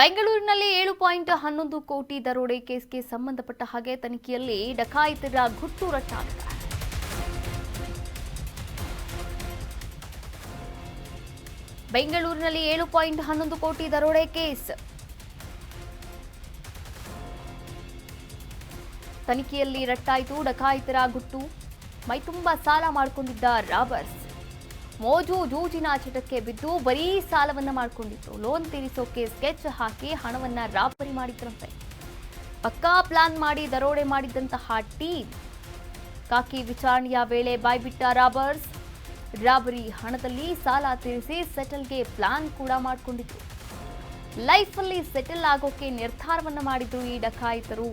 ಬೆಂಗಳೂರಿನಲ್ಲಿ ಏಳು ಪಾಯಿಂಟ್ ಹನ್ನೊಂದು ಕೋಟಿ ದರೋಡೆ ಕೇಸ್ಗೆ ಸಂಬಂಧಪಟ್ಟ ಹಾಗೆ ತನಿಖೆಯಲ್ಲಿ ಡಕಾಯಿತರ ಗುಟ್ಟು ರಟ್ಟಾಗಿದೆ. ಬೆಂಗಳೂರಿನಲ್ಲಿ ಏಳು ಪಾಯಿಂಟ್ ಹನ್ನೊಂದು ಕೋಟಿ ದರೋಡೆ ಕೇಸ್. ತನಿಖೆಯಲ್ಲಿ ರಟ್ಟಾಯಿತು, ಡಕಾಯಿತರ ಗುಟ್ಟು. ಮೈತುಂಬಾ ಸಾಲ ಮಾಡಿಕೊಂಡಿದ್ದ ರಾಬರ್ಸ್. ಮೋಜು ಜೂಜಿನ ಚಟಕ್ಕೆ ಬಿದ್ದು ಬರೀ ಸಾಲವನ್ನ ಮಾಡಿಕೊಂಡಿತ್ತು ಲೋನ್ ತೀರಿಸೋಕೆ ಸ್ಕೆಚ್ ಹಾಕಿ ಹಣವನ್ನ ರಾಬರಿ ಮಾಡಿದ್ರಂತೆ. ಪಕ್ಕಾ ಪ್ಲಾನ್ ಮಾಡಿ ದರೋಡೆ ಮಾಡಿದ್ದಂತಹ ಟೀಮ್. ಕಾಕಿ ವಿಚಾರಣೆಯ ವೇಳೆ ಬಾಯ್ಬಿಟ್ಟ ರಾಬರ್ಸ್, ರಾಬರಿ ಹಣದಲ್ಲಿ ಸಾಲ ತೀರಿಸಿ ಸೆಟಲ್ಗೆ ಪ್ಲಾನ್ ಕೂಡ ಮಾಡಿಕೊಂಡಿದ್ರು. ಲೈಫಲ್ಲಿ ಸೆಟಲ್ ಆಗೋಕೆ ನಿರ್ಧಾರವನ್ನ ಮಾಡಿದ್ರು ಈ ಡಕಾಯಿತರು.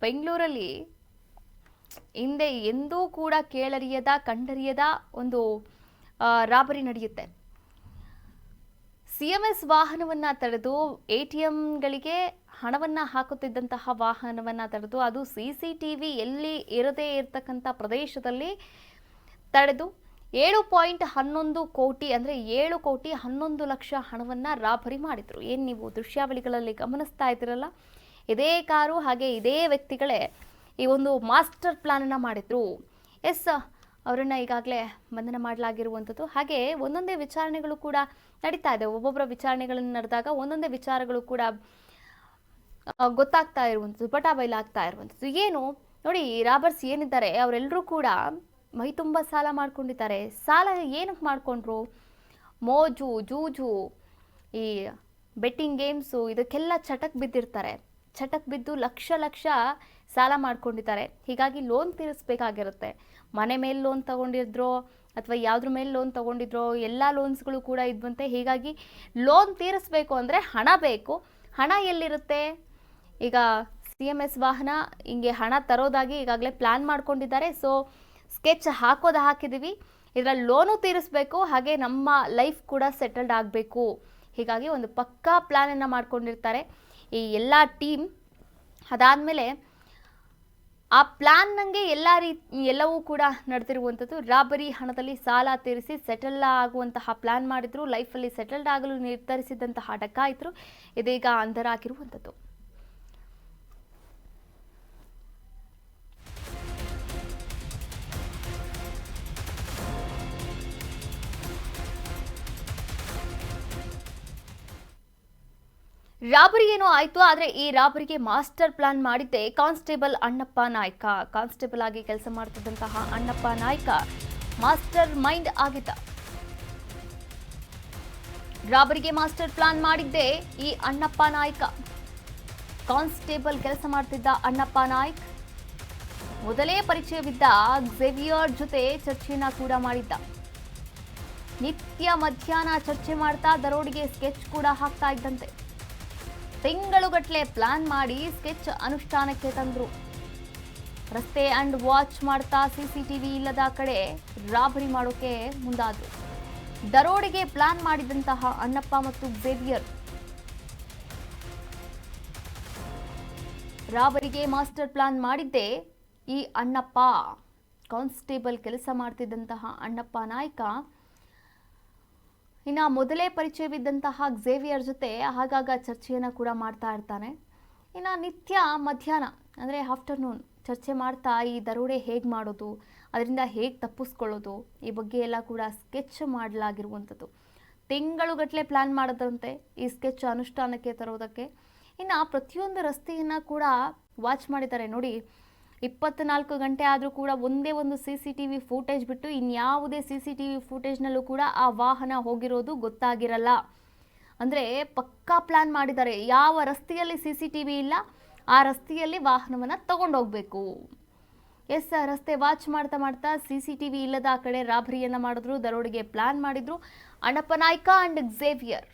ಬೆಂಗಳೂರಲ್ಲಿ ಹಿಂದೆ ಎಂದೂ ಕೂಡ ಕೇಳರಿಯದ, ಕಂಡರಿಯದ ಒಂದು ರಾಬರಿ ನಡೆಯುತ್ತೆ. ಸಿ ಎಂ ಎಸ್ ವಾಹನವನ್ನು ತಡೆದು ಎ ಟಿ ಎಂಗಳಿಗೆ ಹಣವನ್ನು ಹಾಕುತ್ತಿದ್ದಂತಹ ವಾಹನವನ್ನು ತಡೆದು ಅದು ಸಿ ಸಿ ಟಿ ವಿ ಎಲ್ಲಿ ಇರದೇ ಇರತಕ್ಕಂಥ ಪ್ರದೇಶದಲ್ಲಿ ತಡೆದು ಏಳು ಪಾಯಿಂಟ್ ಹನ್ನೊಂದು ಕೋಟಿ ಅಂದರೆ ಏಳು ಕೋಟಿ ಹನ್ನೊಂದು ಲಕ್ಷ ಹಣವನ್ನು ರಾಬರಿ ಮಾಡಿದರು. ಏನು ನೀವು ದೃಶ್ಯಾವಳಿಗಳಲ್ಲಿ ಗಮನಿಸ್ತಾ ಇದ್ದೀರಲ್ಲ? ಇದೇ ಕಾರು ಹಾಗೆ ಇದೇ ವ್ಯಕ್ತಿಗಳೇ ಈ ಒಂದು ಮಾಸ್ಟರ್ ಪ್ಲಾನನ್ನು ಮಾಡಿದ್ರು. ಎಸ್, ಅವರನ್ನು ಈಗಾಗಲೇ ಬಂಧನ ಮಾಡಲಾಗಿರುವಂಥದ್ದು. ಹಾಗೆ ಒಂದೊಂದೇ ವಿಚಾರಣೆಗಳು ಕೂಡ ನಡೀತಾ ಇದೆ. ಒಬ್ಬೊಬ್ಬರ ವಿಚಾರಣೆಗಳನ್ನು ನಡೆದಾಗ ಒಂದೊಂದೇ ವಿಚಾರಗಳು ಕೂಡ ಗೊತ್ತಾಗ್ತಾ ಇರುವಂಥದ್ದು, ಪಟಾ ಬಯಲಾಗ್ತಾ ಇರುವಂಥದ್ದು. ಏನು, ನೋಡಿ ರಾಬರ್ಸ್ ಏನಿದ್ದಾರೆ, ಅವರೆಲ್ಲರೂ ಕೂಡ ಮೈ ತುಂಬ ಸಾಲ ಮಾಡ್ಕೊಂಡಿದ್ದಾರೆ. ಸಾಲ ಏನಕ್ಕೆ ಮಾಡಿಕೊಂಡ್ರು? ಮೋಜು, ಜೂಜು, ಈ ಬೆಟ್ಟಿಂಗ್ ಗೇಮ್ಸು ಇದಕ್ಕೆಲ್ಲ ಚಟಕ್ಕೆ ಬಿದ್ದಿರ್ತಾರೆ. ಚಟಕ್ ಬಿದ್ದು ಲಕ್ಷ ಲಕ್ಷ ಸಾಲ ಮಾಡ್ಕೊಂಡಿದ್ದಾರೆ. ಹೀಗಾಗಿ ಲೋನ್ ತೀರಿಸ್ಬೇಕಾಗಿರುತ್ತೆ. ಮನೆ ಮೇಲೆ ಲೋನ್ ತಗೊಂಡಿದ್ರೋ ಅಥವಾ ಯಾವುದ್ರ ಮೇಲೆ ಲೋನ್ ತಗೊಂಡಿದ್ರೋ ಎಲ್ಲ ಲೋನ್ಸ್ಗಳು ಕೂಡ ಇದ್ವಂತೆ. ಹೀಗಾಗಿ ಲೋನ್ ತೀರಿಸ್ಬೇಕು ಅಂದರೆ ಹಣ ಬೇಕು. ಹಣ ಎಲ್ಲಿರುತ್ತೆ? ಈಗ ಸಿ ಎಂ ಎಸ್ ವಾಹನ ಹಿಂಗೆ ಹಣ ತರೋದಾಗಿ ಈಗಾಗಲೇ ಪ್ಲ್ಯಾನ್ ಮಾಡ್ಕೊಂಡಿದ್ದಾರೆ. ಸೊ ಸ್ಕೆಚ್ ಹಾಕೋದು ಹಾಕಿದ್ದೀವಿ ಇದರಲ್ಲಿ ಲೋನು ತೀರಿಸ್ಬೇಕು. ಹಾಗೆ ನಮ್ಮ ಲೈಫ್ ಕೂಡ ಸೆಟಲ್ಡ್ ಆಗಬೇಕು. ಹೀಗಾಗಿ ಒಂದು ಪಕ್ಕಾ ಪ್ಲ್ಯಾನನ್ನು ಮಾಡ್ಕೊಂಡಿರ್ತಾರೆ. ಈ ಎಲ್ಲ ಟೀಮ್ ಅದಾದಮೇಲೆ ಆ ಪ್ಲಾನ್ ನನಗೆ ಎಲ್ಲ ರೀತಿ ಎಲ್ಲವೂ ಕೂಡ ನಡೆದಿರುವಂಥದ್ದು ರಾಬರಿ ಹಣದಲ್ಲಿ ಸಾಲ ತೀರಿಸಿ ಸೆಟಲ್ ಆಗುವಂತಹ ಪ್ಲಾನ್ ಮಾಡಿದ್ರು. ಲೈಫಲ್ಲಿ ಸೆಟಲ್ಡ್ ಆಗಲು ನಿರ್ಧರಿಸಿದಂತಹ ಡಕಾಯಿತರು ಇದೀಗ ಅಂಧರಾಗಿರುವಂಥದ್ದು ರಾಬರಿ ಏನೋ ಆಯ್ತು, ಆದ್ರೆ ಈ ರಾಬರಿಗೆ ಮಾಸ್ಟರ್ ಪ್ಲಾನ್ ಮಾಡಿದ್ದೆ ಕಾನ್ಸ್ಟೇಬಲ್ ಅಣ್ಣಪ್ಪ ನಾಯ್ಕ. ಕಾನ್ಸ್ಟೇಬಲ್ ಆಗಿ ಕೆಲಸ ಮಾಡ್ತಿದ್ದಂತಹ ಅಣ್ಣಪ್ಪ ನಾಯ್ಕ ಮಾಸ್ಟರ್ ಮೈಂಡ್ ಆಗಿದ್ದ. ರಾಬರಿಗೆ ಮಾಸ್ಟರ್ ಪ್ಲಾನ್ ಮಾಡಿದ್ದೆ ಈ ಅಣ್ಣಪ್ಪ ನಾಯ್ಕ. ಕಾನ್ಸ್ಟೇಬಲ್ ಕೆಲಸ ಮಾಡ್ತಿದ್ದ ಅಣ್ಣಪ್ಪ ನಾಯ್ಕ್. ಮೊದಲೇ ಪರಿಚಯವಿದ್ದ ಝೆವಿಯರ್ ಜೊತೆ ಚರ್ಚೆಯನ್ನ ಕೂಡ ಮಾಡಿದ್ದ. ನಿತ್ಯ ಮಧ್ಯಾಹ್ನ ಚರ್ಚೆ ಮಾಡ್ತಾ ದರೋಡಿಗೆ ಸ್ಕೆಚ್ ಕೂಡ ಹಾಕ್ತಾ ಇದ್ದಂತೆ. ತಿಂಗಳುಗಟ್ಟಲೆ ಪ್ಲಾನ್ ಮಾಡಿ ಸ್ಕೆಚ್ ಅನುಷ್ಠಾನಕ್ಕೆ ತಂದ್ರು. ರಸ್ತೆ ಅಂಡ್ ವಾಚ್ ಮಾಡ್ತಾ ಸಿಸಿಟಿವಿ ಇಲ್ಲದ ಕಡೆ ರಾಬರಿ ಮಾಡೋಕೆ ಮುಂದಾದ್ರು. ದರೋಡೆಗೆ ಪ್ಲಾನ್ ಮಾಡಿದಂತಹ ಅಣ್ಣಪ್ಪ ಮತ್ತು ಬೇರಿಯರ್ ರಾಬರಿಗೆ ಮಾಸ್ಟರ್ ಪ್ಲಾನ್ ಮಾಡಿದ್ದೆ ಈ ಅಣ್ಣಪ್ಪ. ಕಾನ್ಸ್ಟೇಬಲ್ ಕೆಲಸ ಮಾಡ್ತಿದ್ದಂತಹ ಅಣ್ಣಪ್ಪ ನಾಯ್ಕ ಇನ್ನು ಮೊದಲೇ ಪರಿಚಯವಿದ್ದಂತಹ ಝೇವಿಯರ್ ಜೊತೆ ಆಗಾಗ ಚರ್ಚೆಯನ್ನು ಕೂಡ ಮಾಡ್ತಾ ಇರ್ತಾನೆ. ಇನ್ನು ನಿತ್ಯ ಮಧ್ಯಾಹ್ನ, ಅಂದರೆ ಆಫ್ಟರ್ನೂನ್ ಚರ್ಚೆ ಮಾಡ್ತಾ ಈ ದರೋಡೆ ಹೇಗೆ ಮಾಡೋದು, ಅದರಿಂದ ಹೇಗೆ ತಪ್ಪಿಸ್ಕೊಳ್ಳೋದು, ಈ ಬಗ್ಗೆ ಎಲ್ಲ ಕೂಡ ಸ್ಕೆಚ್ ಮಾಡಲಾಗಿರುವಂಥದ್ದು. ತಿಂಗಳುಗಟ್ಟಲೆ ಪ್ಲ್ಯಾನ್ ಮಾಡೋದಂತೆ ಈ ಸ್ಕೆಚ್ ಅನುಷ್ಠಾನಕ್ಕೆ ತರೋದಕ್ಕೆ. ಇನ್ನು ಪ್ರತಿಯೊಂದು ರಸ್ತೆಯನ್ನು ಕೂಡ ವಾಚ್ ಮಾಡಿದ್ದಾರೆ. ನೋಡಿ ಇಪ್ಪತ್ನಾಲ್ಕು ಗಂಟೆ ಆದರೂ ಕೂಡ ಒಂದೇ ಒಂದು C C T V footage ಬಿಟ್ಟು ಇನ್ಯಾವುದೇ ಸಿ ಸಿ ಟಿ ವಿ ಫೂಟೇಜ್ನಲ್ಲೂ ಕೂಡ ಆ ವಾಹನ ಹೋಗಿರೋದು ಗೊತ್ತಾಗಿರಲ್ಲ. ಅಂದರೆ ಪಕ್ಕಾ ಪ್ಲ್ಯಾನ್ ಮಾಡಿದ್ದಾರೆ. ಯಾವ ರಸ್ತೆಯಲ್ಲಿ ಸಿ ಸಿ ಟಿ ವಿ ಇಲ್ಲ, ಆ ರಸ್ತೆಯಲ್ಲಿ ವಾಹನವನ್ನು ಹೋಗಬೇಕು ಎಸ್ ರಸ್ತೆ ವಾಚ್ ಮಾಡ್ತಾ ಮಾಡ್ತಾ ಸಿ ಸಿ ಟಿ ವಿ ಇಲ್ಲದ ಆ ಕಡೆ ರಾಬರಿಯನ್ನು ಮಾಡಿದ್ರು, ದರೋಡೆಗೆ ಪ್ಲಾನ್ ಮಾಡಿದ್ರು. Annappa Naik and Xavier